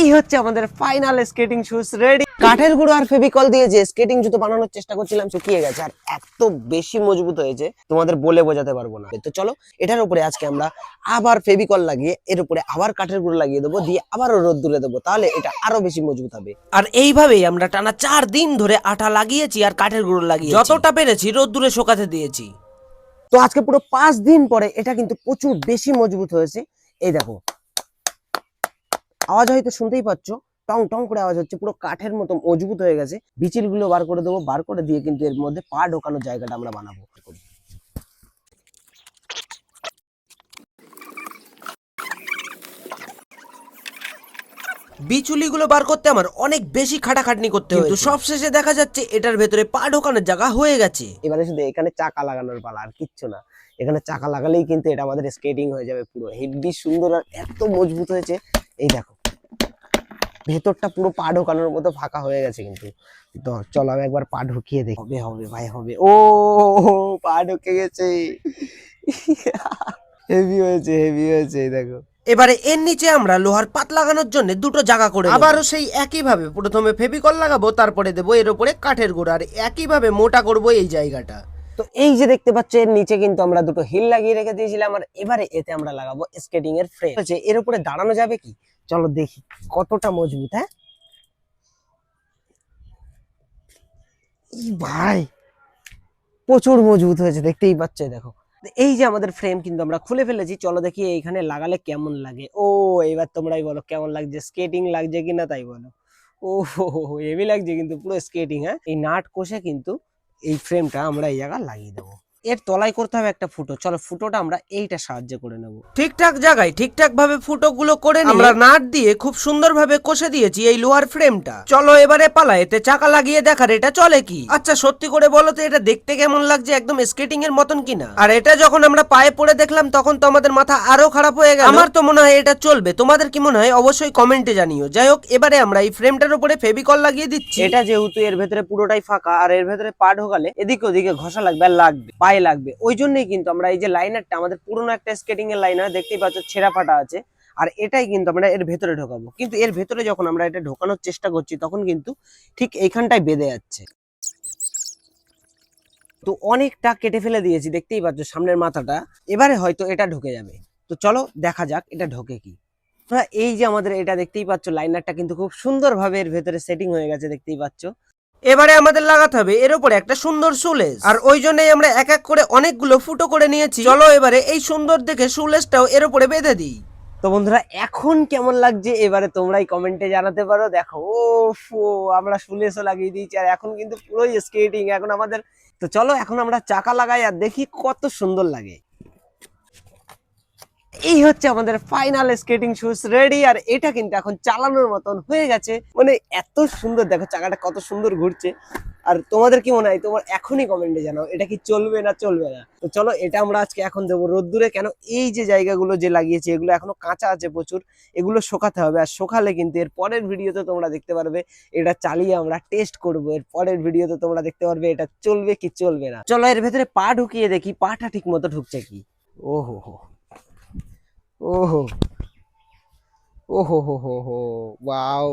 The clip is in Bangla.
এই হচ্ছে আমাদের ফাইনাল স্কেটিং শুজ রেডি কাঠের গুঁড়ো আর ফেভিকল দিয়ে যে স্কেটিং জুতো বানানোর চেষ্টা করছিলাম শুকিয়ে গেছে। আর এত বেশি মজবুত হয়েছে তোমাদের বলে বোঝাতে পারব না। তো চলো এটার উপরে আজকে আমরা আবার ফেভিকল লাগিয়ে এর উপরে আবার কাঠের গুঁড়ো লাগিয়ে দেবো দিয়ে আবারও রোদ দূরে দেবো তাহলে এটা আরও বেশি মজবুত হবে। আর এইভাবেই আমরা টানা চার দিন ধরে আটা লাগিয়েছি আর কাঠের গুঁড়ো লাগিয়ে যতটা পেরেছি রোদ্দুরে শোকাতে দিয়েছি। তো আজকে পুরো পাঁচ দিন পরে এটা কিন্তু প্রচুর বেশি মজবুত হয়েছে। এই দেখো আওয়াজ হয়তো শুনতেই পাচ্ছ। টং টং করে আওয়াজ হচ্ছে পুরো কাঠের মতো মজবুত হয়ে গেছে। বিচিলগুলো বার করে দেবো বার করে দিয়ে কিন্তু এর মধ্যে পা ঢোকানোর জায়গাটা আমরা বানাবো। বিচুলিগুলো বার করতে আমার অনেক বেশি খাটাখাটনি করতে হয়েছে। সবশেষে দেখা যাচ্ছে এটার ভেতরে পা ঢোকানোর জায়গা হয়ে গেছে। এবারে শুধু এখানে চাকা লাগানোর পালা আর কিচ্ছু না। এখানে চাকা লাগালেই কিন্তু এটা আমাদের স্কেটিং হয়ে যাবে পুরো। হেভি সুন্দর আর এত মজবুত হয়েছে। এই দেখো। ভেতরটা পুরো পা ঢোকানোর মতো ফাঁকা হয়ে গেছে কিন্তু। তো চলো আমি একবার পা ঢুকিয়ে দেখি। হবে হবে ভাই হবে। ও পা ঢুকে গেছে। হেভি হয়েছে হেভি হয়েছে দেখো। এবারে এর নিচে আমরা লোহার পাত লাগানোর জন্য দুটো জায়গা করে। আবারও সেই একই ভাবে প্রথমে ফেভিকল লাগাবো তারপরে দেবো এর উপরে কাঠের গোড়া। আর একই ভাবে মোটা করব এই জায়গাটা। তো এই যে দেখতে পাচ্ছ এর নিচে কিন্তু আমরা দুটো হিল লাগিয়ে রেখে দিয়েছিলাম। আর এবারে এতে আমরা লাগাবো স্কেটিং এর ফ্রেম। এর উপরে দাঁড়ানো যাবে কি? চলো দেখি কতটা মজবুত হ্যাঁ? ভাই, প্রচুর মজবুত হয়েছে, দেখতেই পাচ্ছ, দেখো। এই যে আমাদের ফ্রেম কিন্তু আমরা খুলে ফেলেছি, চলো দেখি এইখানে লাগালে কেমন লাগে। ও, এবার তোমরাই বলো কেমন লাগছে স্কেটিং লাগছে কিনা তাই বলো। ও হেভি লাগছে কিন্তু পুরো স্কেটিং হ্যাঁ? এই নাট কষে কিন্তু এই ফ্রেমটা আমরা এই জায়গায় লাগিয়ে দেবো। এর তলায় করতে হবে একটা ফুটো। চলো ফুটোটা আমরা এইটা সাহায্য করে নেব। ঠিকঠাক জায়গায় ঠিকঠাক ভাবে ফুটো গুলো করে আমরা নাট দিয়ে খুব সুন্দর ভাবে কষে দিয়েছি এই লোহার ফ্রেমটা। চলো এবারে পালা এতে চাকা লাগিয়ে দেখার এটা চলে কি? আচ্ছা সত্যি করে বলো তো এটা দেখতে কেমন লাগছে একদম স্কেটিং এর মতন কিনা আর এটা যখন আমরা পায়ে পড়ে দেখলাম তখন তো আমাদের মাথা আরও খারাপ হয়ে গেল। আমার তো মনে হয় এটা চলবে। তোমাদের কি মনে হয়? অবশ্যই কমেন্টে জানিও। যাই হোক এবারে আমরা এই ফ্রেমটার উপরে ফেভিকল লাগিয়ে দিচ্ছি। এটা যেহেতু এর ভেতরে পুরোটাই ফাঁকা আর এর ভেতরে পা ঢোকালে এদিকে ওদিকে ঘষা লাগবে আর লাগবে। পায়ে লাগবে। ওই জন্যই কিন্তু আমরা এই যে লাইনারটা আমাদের পুরোনো একটা স্কেটিং এর লাইনার দেখতেই পাচ্ছ, ছেঁড়া ফাটা আছে। আর এটাই কিন্তু আমরা এর ভেতরে ঢোকাবো। কিন্তু এর ভেতরে যখন আমরা এটা ঢোকানোর চেষ্টা করছি, তখন কিন্তু ঠিক এইখানটায় বেঁধে যাচ্ছে। তো অনেকটা কেটে ফেলে দিয়েছি, দেখতেই পাচ্ছ সামনের মাথাটা। এবারে হয়তো এটা ঢুকে যাবে। তো চলো দেখা যাক এটা ঢোকে কি। এই যে আমাদের এটা দেখতেই পাচ্ছ লাইনারটা কিন্তু খুব সুন্দরভাবে এর ভেতরে সেটিং হয়ে গেছে, দেখতেই পাচ্ছ। এবারে আমাদের লাগাতে হবে এর উপরে একটা সুন্দর সুলেস আর ওই জন্যই আমরা এক এক করে অনেকগুলো ফুটো করে নিয়েছি। চলো এবারে এই সুন্দর দেখে সুলেসটাও এর উপরে বেঁধে দিই। তো বন্ধুরা, এখন কেমন লাগছে? এবারে তোমরাই কমেন্টে জানাতে পারো। দেখো ও ফো আমরা শুলেসও লাগিয়ে দিয়েছি। আর এখন কিন্তু পুরোই স্কেটিং এখন আমাদের তো চলো, এখন আমরা চাকা লাগাই আর দেখি কত সুন্দর লাগে। এই হচ্ছে আমাদের ফাইনাল স্কেটিং শুজ রেডি আর এটা কিন্তু এখন চালানোর মতন হয়ে গেছে। মানে এত সুন্দর, দেখো চাকাটা কত সুন্দর ঘুরছে। আর তোমাদের কি মনে হয়? তোমার এখনই কমেন্টে জানাও, এটা কি চলবে না চলবে না? তো চলো, এটা আমরা আজকে এখন দেবো রোদ্দুরে। কেন? এই যে জায়গাগুলো যে লাগিয়েছি, এগুলো এখনও কাঁচা আছে প্রচুর, এগুলো শোকাতে হবে। আর শোকালে কিন্তু এর পরের ভিডিওতে তোমরা দেখতে পারবে, এটা চালিয়ে আমরা টেস্ট করব। এর পরের ভিডিওতে তোমরা দেখতে পারবে, এটা চলবে কি চলবে না। চলো, এর ভেতরে পা ঢুকিয়ে দেখি, পাটা ঠিক মতো ঢুকছে কি? ওহো হো। ওহো ওহো হো হো হো ওয়াও